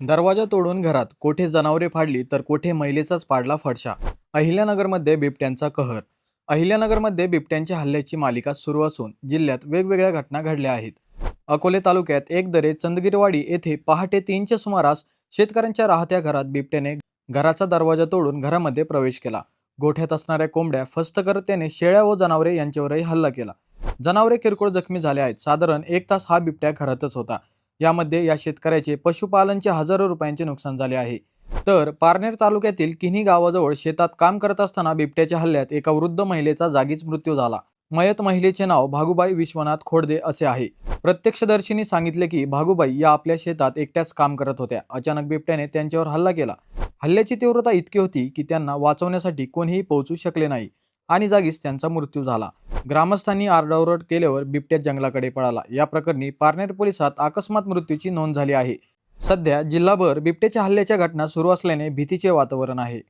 दरवाजा तोडून घरात कोठे जनावरे फाडली तर कोठे महिलेचाच पाडला फडशा. अहिल्यानगरमध्ये बिबट्यांचा कहर. अहिल्यानगरमध्ये बिबट्यांच्या हल्ल्याची मालिका सुरू असून जिल्ह्यात वेगवेगळ्या घटना घडल्या आहेत. अकोले तालुक्यात एक दरे चंदगिरवाडी येथे पहाटे तीनच्या सुमारास शेतकऱ्यांच्या राहत्या घरात बिबट्याने घराचा दरवाजा तोडून घरामध्ये प्रवेश केला. गोठ्यात असणाऱ्या कोंबड्या फस्त करत त्याने शेळ्या व जनावरे यांच्यावरही हल्ला केला. जनावरे किरकोळ जखमी झाले आहेत. साधारण एक तास हा बिबट्या घरातच होता. यामध्ये या शेतकऱ्याचे पशुपालनचे हजारो रुपयांचे नुकसान झाले आहे. तर पारनेर तालुक्यातील किन्ही गावाजवळ शेतात काम करत असताना बिबट्याच्या हल्ल्यात एका वृद्ध महिलेचा जागीच मृत्यू झाला. मयत महिलेचे नाव भागुबाई विश्वनाथ खोडदे असे आहे. प्रत्यक्षदर्शींनी सांगितले की भागुबाई या आपल्या शेतात एकट्याच काम करत होत्या. अचानक बिबट्याने त्यांच्यावर हल्ला केला. हल्ल्याची तीव्रता इतकी होती की त्यांना वाचवण्यासाठी कोणीही पोहोचू शकले नाही आणि जागीच त्यांचा मृत्यू झाला. ग्रामस्थांनी आरडाओरड केल्यावर बिबट्या जंगलाकडे पळाला. या प्रकरणी पारनेर पोलिसात अकस्मात मृत्यूची नोंद झाली आहे. सध्या जिल्हाभर बिबट्याच्या हल्ल्याच्या घटना सुरू असल्याने भीतीचे वातावरण आहे.